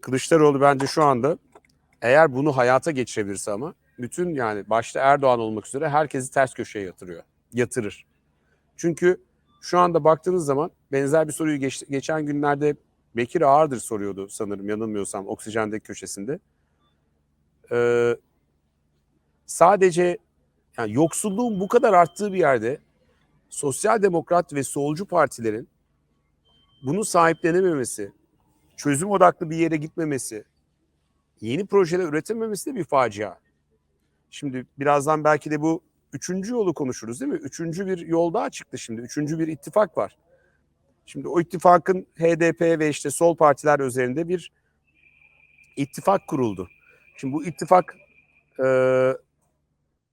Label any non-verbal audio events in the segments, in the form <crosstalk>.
Kılıçdaroğlu bence şu anda eğer bunu hayata geçirebilirse ama bütün yani başta Erdoğan olmak üzere herkesi ters köşeye yatırıyor. Yatırır. Çünkü şu anda baktığınız zaman benzer bir soruyu geç- geçen günlerde Bekir Ağırdır soruyordu sanırım yanılmıyorsam Oksijen'deki köşesinde. Ee, sadece yani yoksulluğun bu kadar arttığı bir yerde sosyal demokrat ve solcu partilerin bunu sahiplenememesi, çözüm odaklı bir yere gitmemesi, yeni projeler üretememesi de bir facia. Şimdi birazdan belki de bu üçüncü yolu konuşuruz değil mi? Üçüncü bir yol daha çıktı şimdi. Üçüncü bir ittifak var. Şimdi o ittifakın HDP ve işte sol partiler üzerinde bir ittifak kuruldu. Şimdi bu ittifak e,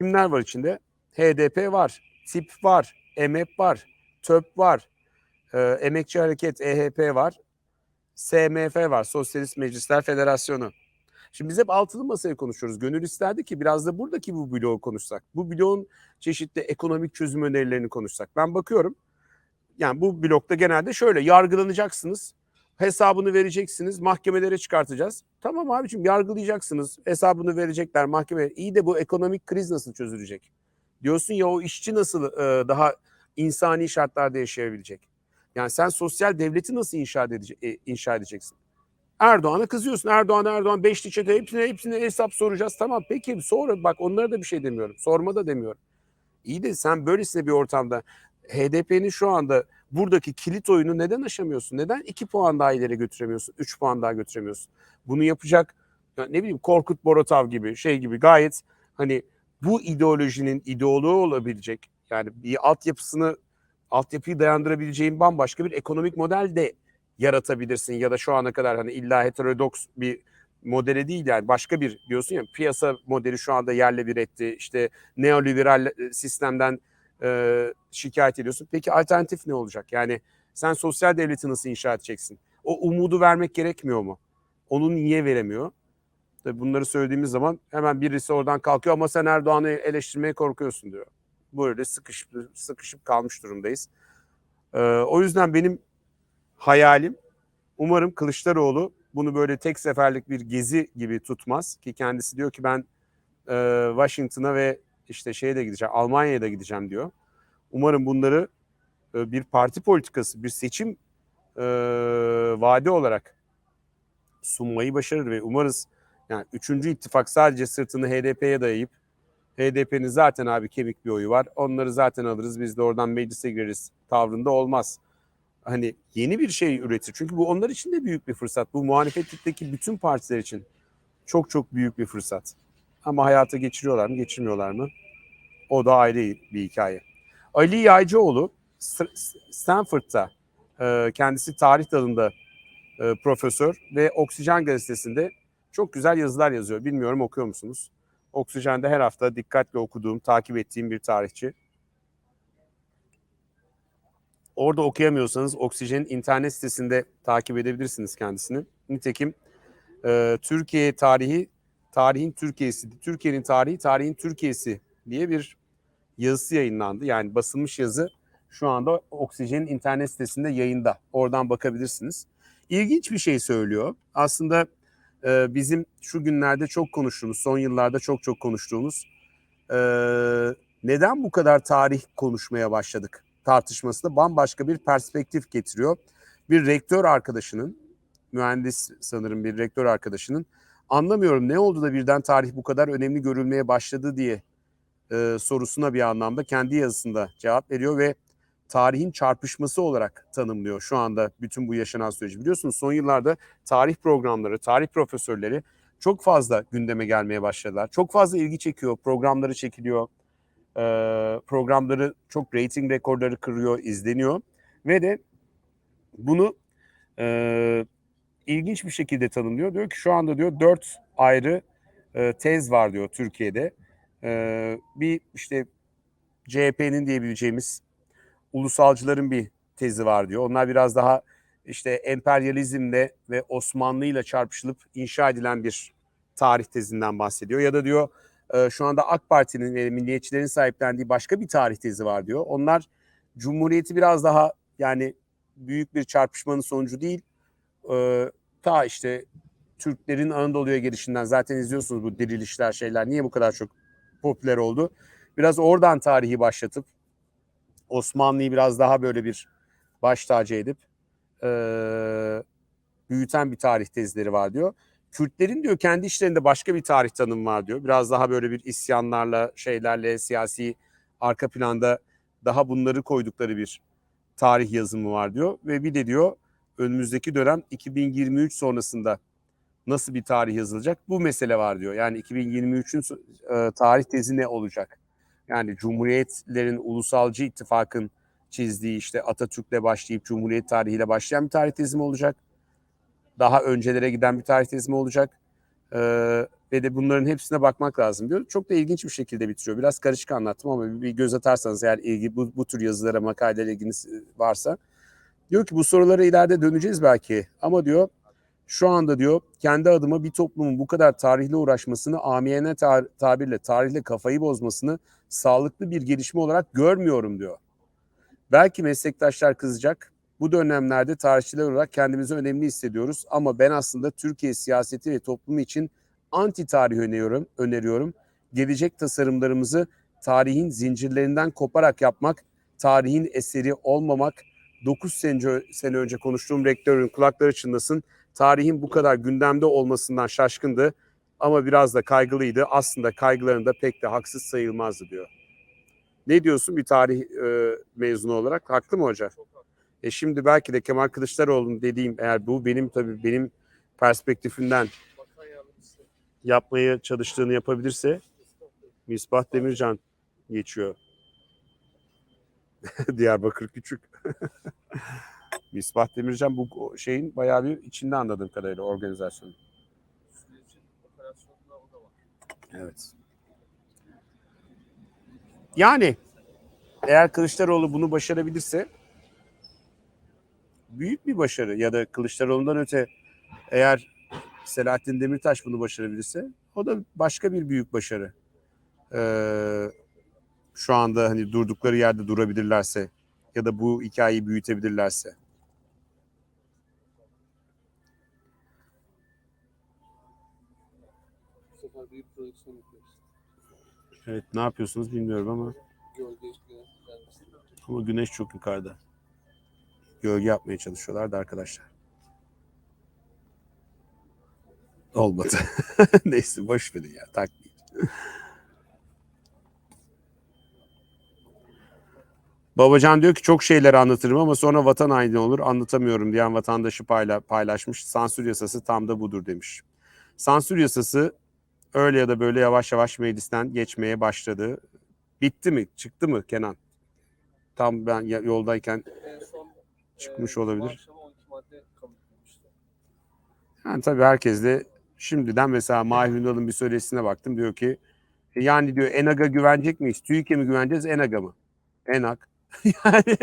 kimler var içinde? HDP var, TİP var, EMEP var, TÖP var, e, Emekçi Hareket EHP var, SMF var, Sosyalist Meclisler Federasyonu. Şimdi biz hep altılı masayı konuşuyoruz. Gönül isterdi ki biraz da buradaki bu bloğu konuşsak. Bu bloğun çeşitli ekonomik çözüm önerilerini konuşsak. Ben bakıyorum yani bu blokta genelde şöyle yargılanacaksınız. Hesabını vereceksiniz. Mahkemelere çıkartacağız. Tamam abicim yargılayacaksınız. Hesabını verecekler mahkeme. İyi de bu ekonomik kriz nasıl çözülecek? Diyorsun ya o işçi nasıl daha insani şartlarda yaşayabilecek? Yani sen sosyal devleti nasıl inşa, edece- e, inşa edeceksin? Erdoğan'a kızıyorsun. Erdoğan Erdoğan beşli çete hepsine hepsine hesap soracağız. Tamam peki sonra bak onlara da bir şey demiyorum. Sorma da demiyorum. İyi de sen böylesine bir ortamda HDP'nin şu anda buradaki kilit oyunu neden aşamıyorsun? Neden iki puan daha ileri götüremiyorsun? Üç puan daha götüremiyorsun? Bunu yapacak ya ne bileyim Korkut Boratav gibi şey gibi gayet hani bu ideolojinin ideoloğu olabilecek yani bir altyapısını altyapıyı dayandırabileceğin bambaşka bir ekonomik model de yaratabilirsin ya da şu ana kadar hani illa heterodoks bir modeli değil yani başka bir diyorsun ya piyasa modeli şu anda yerle bir etti işte neoliberal e, sistemden e, şikayet ediyorsun. Peki alternatif ne olacak? Yani sen sosyal devleti nasıl inşa edeceksin? O umudu vermek gerekmiyor mu? Onu niye veremiyor? Tabii bunları söylediğimiz zaman hemen birisi oradan kalkıyor ama sen Erdoğan'ı eleştirmeye korkuyorsun diyor. Böyle sıkışıp, sıkışıp kalmış durumdayız. Ee, o yüzden benim hayalim umarım Kılıçdaroğlu bunu böyle tek seferlik bir gezi gibi tutmaz ki kendisi diyor ki ben e, Washington'a ve işte şeye de gideceğim Almanya'ya da gideceğim diyor. Umarım bunları e, bir parti politikası, bir seçim e, vaadi olarak sunmayı başarır ve umarız yani üçüncü ittifak sadece sırtını HDP'ye dayayıp HDP'nin zaten abi kemik bir oyu var. Onları zaten alırız biz de oradan meclise gireriz tavrında olmaz. Hani yeni bir şey üretir. Çünkü bu onlar için de büyük bir fırsat. Bu muhalefetteki bütün partiler için çok çok büyük bir fırsat. Ama hayata geçiriyorlar mı, geçirmiyorlar mı? O da ayrı bir hikaye. Ali Yaycıoğlu Stanford'da e, kendisi tarih dalında e, profesör ve Oksijen gazetesinde çok güzel yazılar yazıyor. Bilmiyorum okuyor musunuz? Oksijen'de her hafta dikkatle okuduğum, takip ettiğim bir tarihçi. Orada okuyamıyorsanız Oksijen'in internet sitesinde takip edebilirsiniz kendisini. Nitekim e, Türkiye tarihi, tarihin Türkiye'si, Türkiye'nin tarihi, tarihin Türkiye'si diye bir yazısı yayınlandı. Yani basılmış yazı şu anda Oksijen'in internet sitesinde yayında. Oradan bakabilirsiniz. İlginç bir şey söylüyor. Aslında e, bizim şu günlerde çok konuştuğumuz, son yıllarda çok çok konuştuğumuz e, neden bu kadar tarih konuşmaya başladık tartışmasında bambaşka bir perspektif getiriyor. Bir rektör arkadaşının, mühendis sanırım bir rektör arkadaşının anlamıyorum ne oldu da birden tarih bu kadar önemli görülmeye başladı diye e, sorusuna bir anlamda kendi yazısında cevap veriyor ve tarihin çarpışması olarak tanımlıyor şu anda bütün bu yaşanan süreci. Biliyorsunuz son yıllarda tarih programları, tarih profesörleri çok fazla gündeme gelmeye başladılar. Çok fazla ilgi çekiyor, programları çekiliyor. E, programları çok rating rekorları kırıyor, izleniyor. Ve de bunu e, ilginç bir şekilde tanımlıyor. Diyor ki şu anda diyor dört ayrı e, tez var diyor Türkiye'de. E, bir işte CHP'nin diyebileceğimiz ulusalcıların bir tezi var diyor. Onlar biraz daha işte emperyalizmle ve Osmanlı ile çarpışılıp inşa edilen bir tarih tezinden bahsediyor. Ya da diyor e, şu anda AK Parti'nin ve milliyetçilerin sahiplendiği başka bir tarih tezi var diyor. Onlar Cumhuriyeti biraz daha yani büyük bir çarpışmanın sonucu değil, e, ta işte Türklerin Anadolu'ya gelişinden zaten izliyorsunuz bu dirilişler şeyler niye bu kadar çok popüler oldu. Biraz oradan tarihi başlatıp Osmanlı'yı biraz daha böyle bir baş tacı edip eee, büyüten bir tarih tezleri var diyor. Kürtlerin diyor kendi işlerinde başka bir tarih tanımı var diyor. Biraz daha böyle bir isyanlarla şeylerle siyasi arka planda daha bunları koydukları bir tarih yazımı var diyor. Ve bir de diyor önümüzdeki dönem 2023 sonrasında nasıl bir tarih yazılacak? Bu mesele var diyor. Yani 2023'ün so- e, tarih tezi ne olacak? Yani Cumhuriyetlerin Ulusalcı ittifakın çizdiği işte Atatürk'le başlayıp Cumhuriyet tarihiyle başlayan bir tarih tezi mi olacak? Daha öncelere giden bir tarih tezi mi olacak? Ee, ve de bunların hepsine bakmak lazım diyor. Çok da ilginç bir şekilde bitiriyor. Biraz karışık anlattım ama bir, göz atarsanız eğer ilgi bu, bu tür yazılara, makalelerle ilginiz varsa. Diyor ki bu sorulara ileride döneceğiz belki ama diyor şu anda diyor kendi adıma bir toplumun bu kadar tarihle uğraşmasını, amiyane tar- tabirle tarihle kafayı bozmasını sağlıklı bir gelişme olarak görmüyorum diyor. Belki meslektaşlar kızacak. Bu dönemlerde tarihçiler olarak kendimizi önemli hissediyoruz ama ben aslında Türkiye siyaseti ve toplumu için anti tarih öneriyorum. öneriyorum. Gelecek tasarımlarımızı tarihin zincirlerinden koparak yapmak, tarihin eseri olmamak. 9 sene, sene önce konuştuğum rektörün kulakları çınlasın. Tarihin bu kadar gündemde olmasından şaşkındı ama biraz da kaygılıydı. Aslında kaygılarında pek de haksız sayılmazdı diyor. Ne diyorsun bir tarih e, mezunu olarak? Haklı mı hoca? E şimdi belki de Kemal Kılıçdaroğlu'nun dediğim eğer bu benim tabii benim perspektifimden yapmaya çalıştığını yapabilirse Misbah Demircan geçiyor. <laughs> Diyarbakır Küçük. <laughs> Misbah Demircan bu şeyin bayağı bir içinde anladığım kadarıyla organizasyonu. Evet. Yani eğer Kılıçdaroğlu bunu başarabilirse büyük bir başarı ya da Kılıçdaroğlu'ndan öte eğer Selahattin Demirtaş bunu başarabilirse o da başka bir büyük başarı. Ee, şu anda hani durdukları yerde durabilirlerse ya da bu hikayeyi büyütebilirlerse. Bu sefer büyük prodüksiyon yapıyoruz. Evet ne yapıyorsunuz bilmiyorum ama ama güneş çok yukarıda. Gölge yapmaya çalışıyorlar da arkadaşlar. Olmadı. <laughs> Neyse boş verin ya takmayın. Babacan diyor ki çok şeyler anlatırım ama sonra vatan haini olur anlatamıyorum diyen vatandaşı payla, paylaşmış. Sansür yasası tam da budur demiş. Sansür yasası öyle ya da böyle yavaş yavaş meclisten geçmeye başladı. Bitti mi? Çıktı mı Kenan? Tam ben yoldayken En son Çıkmış e, olabilir. bu akşama 12 madde kabul edilmişti. Yani tabii herkes de şimdiden mesela Mahir Ünal'ın bir söyleşisine baktım. Diyor ki "E yani diyor ENAG'a güvenecek miyiz? TÜİK'e mi güveneceğiz ENAG'a mı? ENAG. <laughs> yani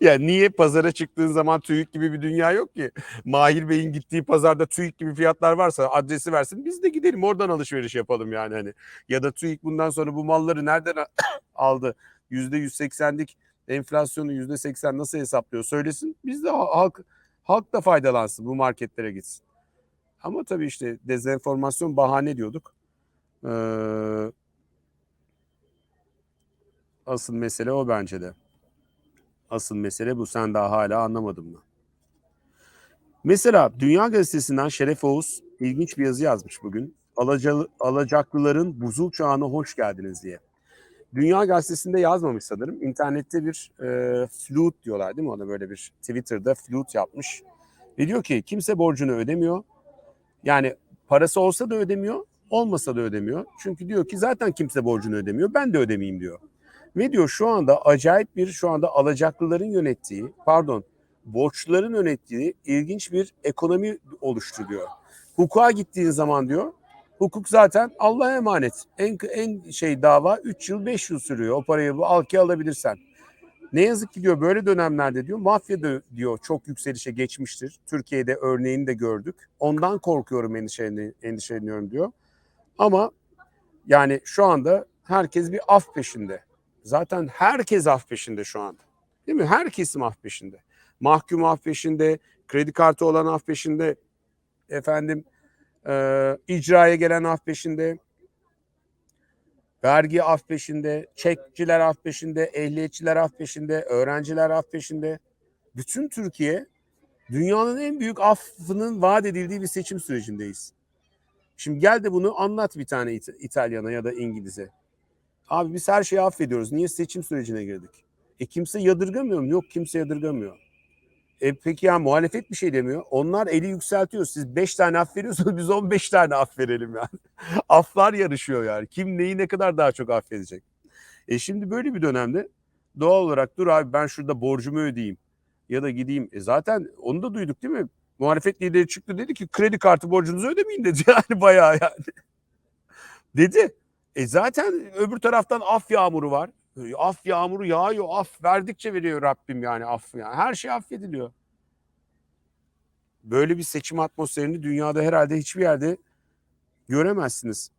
ya niye pazara çıktığın zaman TÜİK gibi bir dünya yok ki? Mahir Bey'in gittiği pazarda TÜİK gibi fiyatlar varsa adresi versin biz de gidelim oradan alışveriş yapalım yani hani. Ya da TÜİK bundan sonra bu malları nereden <coughs> aldı? %180'lik enflasyonu %80 nasıl hesaplıyor söylesin. Biz de ha- halk halk da faydalansın bu marketlere gitsin. Ama tabii işte dezenformasyon bahane diyorduk. Ee, asıl mesele o bence de. Asıl mesele bu. Sen daha hala anlamadın mı? Mesela Dünya Gazetesi'nden Şeref Oğuz ilginç bir yazı yazmış bugün. Alacaklıların buzul çağına hoş geldiniz diye. Dünya Gazetesi'nde yazmamış sanırım. İnternette bir e, flute diyorlar değil mi? Ona böyle bir Twitter'da flute yapmış. Ve diyor ki kimse borcunu ödemiyor. Yani parası olsa da ödemiyor, olmasa da ödemiyor. Çünkü diyor ki zaten kimse borcunu ödemiyor, ben de ödemeyeyim diyor. Ve diyor şu anda acayip bir şu anda alacaklıların yönettiği, pardon, borçluların yönettiği ilginç bir ekonomi oluştu diyor. Hukuka gittiğin zaman diyor, hukuk zaten Allah'a emanet. En en şey dava 3 yıl 5 yıl sürüyor. O parayı bu al ki alabilirsen. Ne yazık ki diyor böyle dönemlerde diyor mafya da diyor çok yükselişe geçmiştir. Türkiye'de örneğini de gördük. Ondan korkuyorum endişeleni, endişeleniyorum diyor. Ama yani şu anda herkes bir af peşinde. Zaten herkes af peşinde şu anda. Değil mi? Her kesim af peşinde. Mahkum af peşinde, kredi kartı olan af peşinde. Efendim Ee, icraya gelen af peşinde. Vergi af peşinde. Çekçiler af peşinde. Ehliyetçiler af peşinde. Öğrenciler af peşinde. Bütün Türkiye dünyanın en büyük affının vaat edildiği bir seçim sürecindeyiz. Şimdi gel de bunu anlat bir tane İt- İtalyana ya da İngiliz'e. Abi biz her şeyi affediyoruz. Niye seçim sürecine girdik? E kimse yadırgamıyor mu? Yok kimse yadırgamıyor. E peki ya muhalefet bir şey demiyor. Onlar eli yükseltiyor. Siz 5 tane af veriyorsanız <laughs> biz 15 tane af verelim yani. <laughs> Aflar yarışıyor yani. Kim neyi ne kadar daha çok affedecek. E şimdi böyle bir dönemde doğal olarak dur abi ben şurada borcumu ödeyeyim. Ya da gideyim. E zaten onu da duyduk değil mi? Muhalefet lideri çıktı dedi ki kredi kartı borcunuzu ödemeyin dedi. <laughs> Yani bayağı yani. Dedi. E zaten öbür taraftan af yağmuru var. E, Af yağmuru yağıyor. Af verdikçe veriyor Rabbim yani af. Yani her şey affediliyor. Böyle bir seçim atmosferini dünyada herhalde hiçbir yerde göremezsiniz.